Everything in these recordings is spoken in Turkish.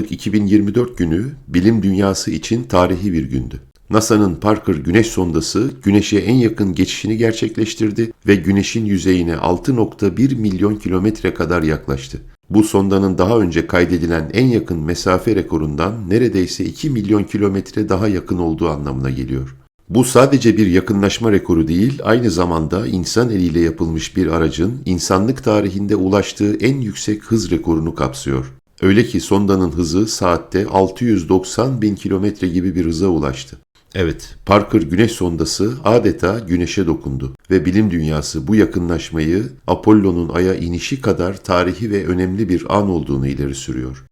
2024 günü bilim dünyası için tarihi bir gündü. NASA'nın Parker Güneş sondası Güneş'e en yakın geçişini gerçekleştirdi ve Güneş'in yüzeyine 6.1 milyon kilometre kadar yaklaştı. Bu sondanın daha önce kaydedilen en yakın mesafe rekorundan neredeyse 2 milyon kilometre daha yakın olduğu anlamına geliyor. Bu sadece bir yakınlaşma rekoru değil, aynı zamanda insan eliyle yapılmış bir aracın insanlık tarihinde ulaştığı en yüksek hız rekorunu kapsıyor. Öyle ki sondanın hızı saatte 690 bin kilometre gibi bir hıza ulaştı. Evet, Parker Güneş sondası adeta Güneş'e dokundu ve bilim dünyası bu yakınlaşmayı Apollo'nun Ay'a inişi kadar tarihi ve önemli bir an olduğunu ileri sürüyor.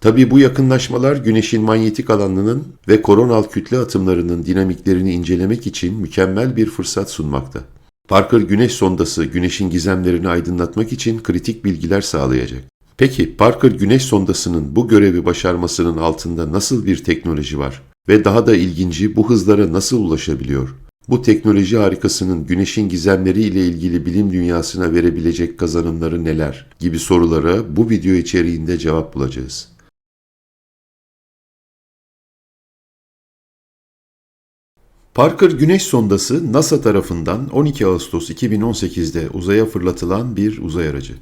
Tabii bu yakınlaşmalar Güneş'in manyetik alanının ve koronal kütle atımlarının dinamiklerini incelemek için mükemmel bir fırsat sunmakta. Parker Güneş sondası Güneş'in gizemlerini aydınlatmak için kritik bilgiler sağlayacak. Peki Parker Güneş sondasının bu görevi başarmasının altında nasıl bir teknoloji var ve daha da ilginci bu hızlara nasıl ulaşabiliyor? Bu teknoloji harikasının Güneş'in gizemleri ile ilgili bilim dünyasına verebilecek kazanımları neler gibi sorulara bu video içeriğinde cevap bulacağız. Parker Güneş sondası NASA tarafından 12 Ağustos 2018'de uzaya fırlatılan bir uzay aracı.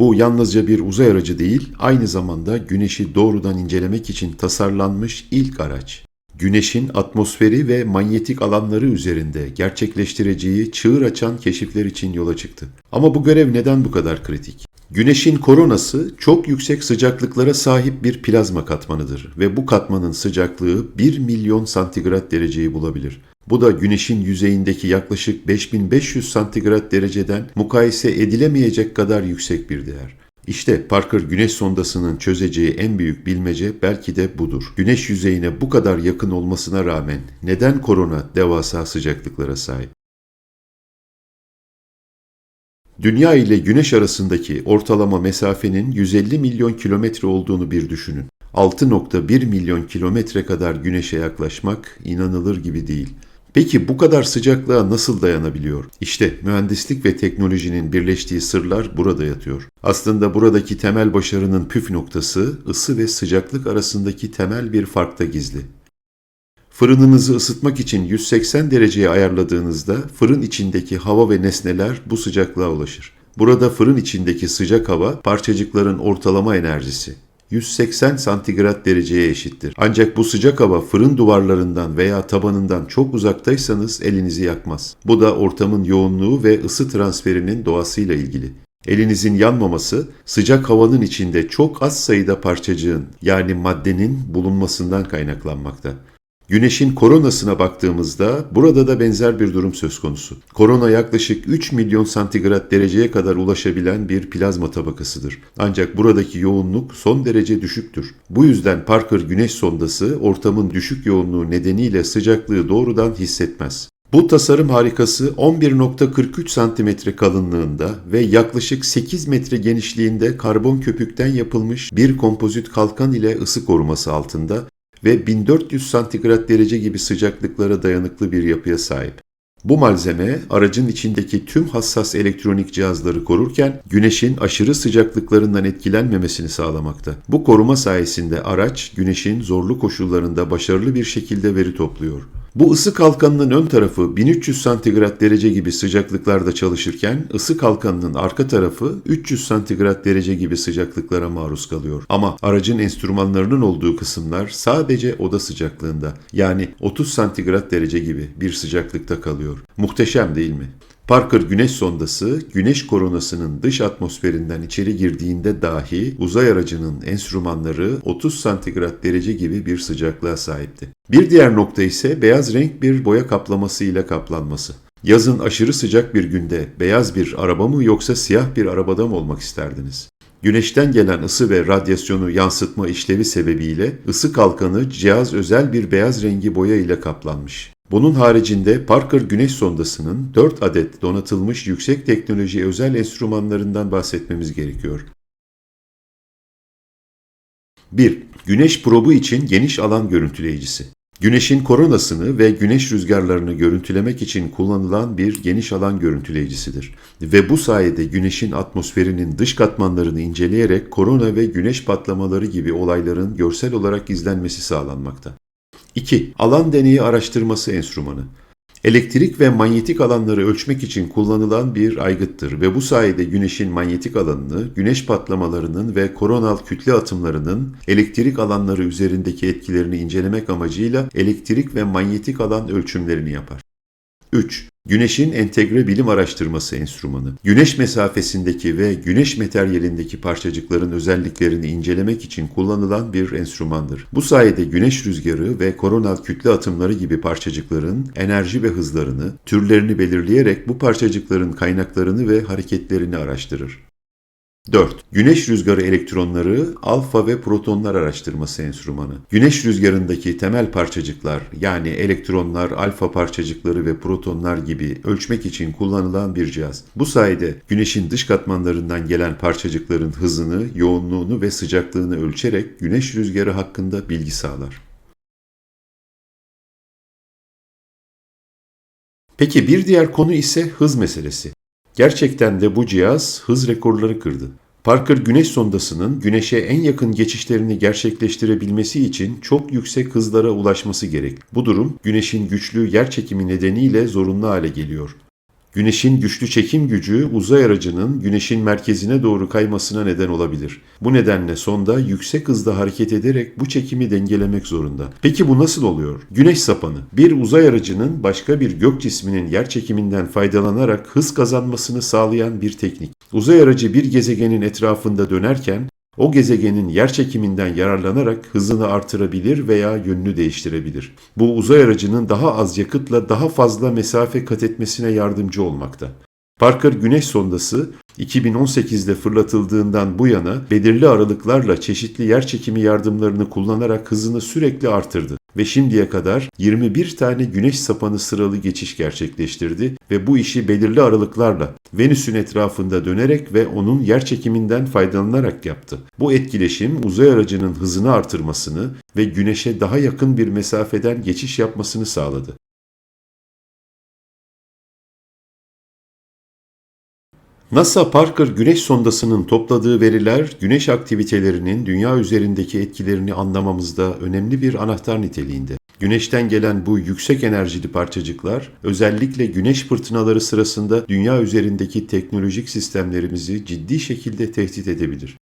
Bu yalnızca bir uzay aracı değil, aynı zamanda Güneş'i doğrudan incelemek için tasarlanmış ilk araç. Güneş'in atmosferi ve manyetik alanları üzerinde gerçekleştireceği çığır açan keşifler için yola çıktı. Ama bu görev neden bu kadar kritik? Güneşin koronası çok yüksek sıcaklıklara sahip bir plazma katmanıdır ve bu katmanın sıcaklığı 1 milyon santigrat dereceyi bulabilir. Bu da Güneş'in yüzeyindeki yaklaşık 5500 santigrat dereceden mukayese edilemeyecek kadar yüksek bir değer. İşte Parker Güneş sondasının çözeceği en büyük bilmece belki de budur. Güneş yüzeyine bu kadar yakın olmasına rağmen neden korona devasa sıcaklıklara sahip? Dünya ile Güneş arasındaki ortalama mesafenin 150 milyon kilometre olduğunu bir düşünün. 6.1 milyon kilometre kadar Güneş'e yaklaşmak inanılır gibi değil. Peki bu kadar sıcaklığa nasıl dayanabiliyor? İşte mühendislik ve teknolojinin birleştiği sırlar burada yatıyor. Aslında buradaki temel başarının püf noktası ısı ve sıcaklık arasındaki temel bir farkta gizli. Fırınınızı ısıtmak için 180 dereceye ayarladığınızda fırın içindeki hava ve nesneler bu sıcaklığa ulaşır. Burada fırın içindeki sıcak hava parçacıkların ortalama enerjisi. 180 santigrat dereceye eşittir. Ancak bu sıcak hava fırın duvarlarından veya tabanından çok uzaktaysanız elinizi yakmaz. Bu da ortamın yoğunluğu ve ısı transferinin doğasıyla ilgili. Elinizin yanmaması sıcak havanın içinde çok az sayıda parçacığın yani maddenin bulunmasından kaynaklanmakta. Güneşin koronasına baktığımızda burada da benzer bir durum söz konusu. Korona yaklaşık 3 milyon santigrat dereceye kadar ulaşabilen bir plazma tabakasıdır. Ancak buradaki yoğunluk son derece düşüktür. Bu yüzden Parker Güneş sondası ortamın düşük yoğunluğu nedeniyle sıcaklığı doğrudan hissetmez. Bu tasarım harikası 11.43 cm kalınlığında ve yaklaşık 8 metre genişliğinde karbon köpükten yapılmış bir kompozit kalkan ile ısı koruması altında ve 1400 santigrat derece gibi sıcaklıklara dayanıklı bir yapıya sahip. Bu malzeme aracın içindeki tüm hassas elektronik cihazları korurken güneşin aşırı sıcaklıklarından etkilenmemesini sağlamakta. Bu koruma sayesinde araç güneşin zorlu koşullarında başarılı bir şekilde veri topluyor. Bu ısı kalkanının ön tarafı 1300 santigrat derece gibi sıcaklıklarda çalışırken ısı kalkanının arka tarafı 300 santigrat derece gibi sıcaklıklara maruz kalıyor. Ama aracın enstrümanlarının olduğu kısımlar sadece oda sıcaklığında yani 30 santigrat derece gibi bir sıcaklıkta kalıyor. Muhteşem değil mi? Parker Güneş sondası, Güneş koronasının dış atmosferinden içeri girdiğinde dahi uzay aracının enstrümanları 30 santigrat derece gibi bir sıcaklığa sahipti. Bir diğer nokta ise beyaz renk bir boya kaplaması ile kaplanması. Yazın aşırı sıcak bir günde beyaz bir araba mı yoksa siyah bir arabada mı olmak isterdiniz? Güneşten gelen ısı ve radyasyonu yansıtma işlevi sebebiyle ısı kalkanı cihaz özel bir beyaz rengi boya ile kaplanmış. Bunun haricinde Parker Güneş sondasının 4 adet donatılmış yüksek teknoloji özel enstrümanlarından bahsetmemiz gerekiyor. 1. Güneş probu için geniş alan görüntüleyicisi. Güneşin koronasını ve güneş rüzgarlarını görüntülemek için kullanılan bir geniş alan görüntüleyicisidir. Ve bu sayede güneşin atmosferinin dış katmanlarını inceleyerek korona ve güneş patlamaları gibi olayların görsel olarak izlenmesi sağlanmakta. 2. Alan deneyi araştırması enstrümanı. Elektrik ve manyetik alanları ölçmek için kullanılan bir aygıttır ve bu sayede güneşin manyetik alanını, güneş patlamalarının ve koronal kütle atımlarının elektrik alanları üzerindeki etkilerini incelemek amacıyla elektrik ve manyetik alan ölçümlerini yapar. 3. Güneşin entegre bilim araştırması enstrümanı. Güneş mesafesindeki ve güneş materyalindeki parçacıkların özelliklerini incelemek için kullanılan bir enstrümandır. Bu sayede güneş rüzgarı ve koronal kütle atımları gibi parçacıkların enerji ve hızlarını, türlerini belirleyerek bu parçacıkların kaynaklarını ve hareketlerini araştırır. 4. Güneş rüzgarı elektronları, alfa ve protonlar araştırması enstrümanı. Güneş rüzgarındaki temel parçacıklar yani elektronlar, alfa parçacıkları ve protonlar gibi ölçmek için kullanılan bir cihaz. Bu sayede güneşin dış katmanlarından gelen parçacıkların hızını, yoğunluğunu ve sıcaklığını ölçerek güneş rüzgarı hakkında bilgi sağlar. Peki bir diğer konu ise hız meselesi. Gerçekten de bu cihaz hız rekorları kırdı. Parker güneş sondasının güneşe en yakın geçişlerini gerçekleştirebilmesi için çok yüksek hızlara ulaşması gerek. Bu durum güneşin güçlü yer çekimi nedeniyle zorunlu hale geliyor. Güneşin güçlü çekim gücü uzay aracının güneşin merkezine doğru kaymasına neden olabilir. Bu nedenle sonda yüksek hızda hareket ederek bu çekimi dengelemek zorunda. Peki bu nasıl oluyor? Güneş sapanı bir uzay aracının başka bir gök cisminin yer çekiminden faydalanarak hız kazanmasını sağlayan bir teknik. Uzay aracı bir gezegenin etrafında dönerken o gezegenin yer çekiminden yararlanarak hızını artırabilir veya yönünü değiştirebilir. Bu uzay aracının daha az yakıtla daha fazla mesafe kat etmesine yardımcı olmakta. Parker Güneş sondası 2018'de fırlatıldığından bu yana belirli aralıklarla çeşitli yer çekimi yardımlarını kullanarak hızını sürekli artırdı ve şimdiye kadar 21 tane güneş sapanı sıralı geçiş gerçekleştirdi ve bu işi belirli aralıklarla Venüs'ün etrafında dönerek ve onun yer çekiminden faydalanarak yaptı. Bu etkileşim uzay aracının hızını artırmasını ve güneşe daha yakın bir mesafeden geçiş yapmasını sağladı. NASA Parker Güneş sondasının topladığı veriler güneş aktivitelerinin dünya üzerindeki etkilerini anlamamızda önemli bir anahtar niteliğinde. Güneşten gelen bu yüksek enerjili parçacıklar özellikle güneş fırtınaları sırasında dünya üzerindeki teknolojik sistemlerimizi ciddi şekilde tehdit edebilir.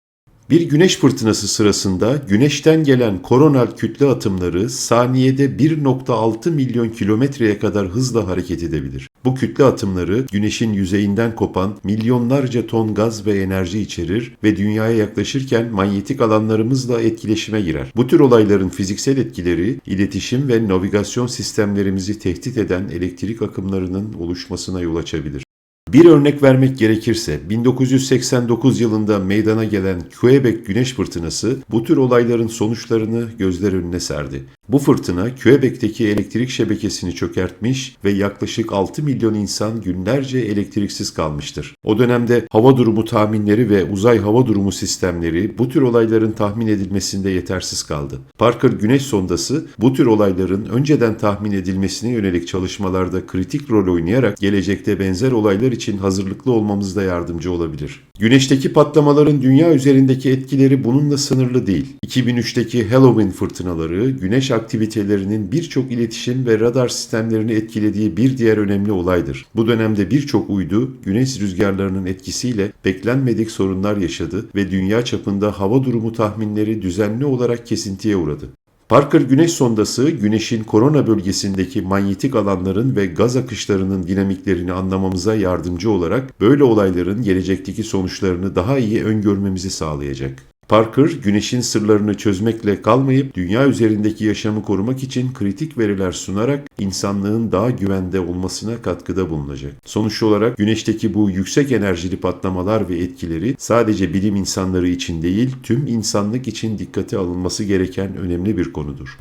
Bir güneş fırtınası sırasında güneşten gelen koronal kütle atımları saniyede 1.6 milyon kilometreye kadar hızla hareket edebilir. Bu kütle atımları güneşin yüzeyinden kopan milyonlarca ton gaz ve enerji içerir ve dünyaya yaklaşırken manyetik alanlarımızla etkileşime girer. Bu tür olayların fiziksel etkileri iletişim ve navigasyon sistemlerimizi tehdit eden elektrik akımlarının oluşmasına yol açabilir. Bir örnek vermek gerekirse 1989 yılında meydana gelen Quebec güneş fırtınası bu tür olayların sonuçlarını gözler önüne serdi. Bu fırtına Quebec'teki elektrik şebekesini çökertmiş ve yaklaşık 6 milyon insan günlerce elektriksiz kalmıştır. O dönemde hava durumu tahminleri ve uzay hava durumu sistemleri bu tür olayların tahmin edilmesinde yetersiz kaldı. Parker Güneş sondası bu tür olayların önceden tahmin edilmesine yönelik çalışmalarda kritik rol oynayarak gelecekte benzer olaylar için hazırlıklı olmamızda yardımcı olabilir. Güneşteki patlamaların dünya üzerindeki etkileri bununla sınırlı değil. 2003'teki Halloween fırtınaları, güneş aktivitelerinin birçok iletişim ve radar sistemlerini etkilediği bir diğer önemli olaydır. Bu dönemde birçok uydu, güneş rüzgarlarının etkisiyle beklenmedik sorunlar yaşadı ve dünya çapında hava durumu tahminleri düzenli olarak kesintiye uğradı. Parker Güneş sondası, Güneş'in korona bölgesindeki manyetik alanların ve gaz akışlarının dinamiklerini anlamamıza yardımcı olarak böyle olayların gelecekteki sonuçlarını daha iyi öngörmemizi sağlayacak. Parker, güneşin sırlarını çözmekle kalmayıp dünya üzerindeki yaşamı korumak için kritik veriler sunarak insanlığın daha güvende olmasına katkıda bulunacak. Sonuç olarak güneşteki bu yüksek enerjili patlamalar ve etkileri sadece bilim insanları için değil, tüm insanlık için dikkate alınması gereken önemli bir konudur.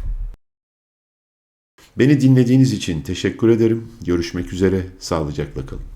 Beni dinlediğiniz için teşekkür ederim. Görüşmek üzere, sağlıcakla kalın.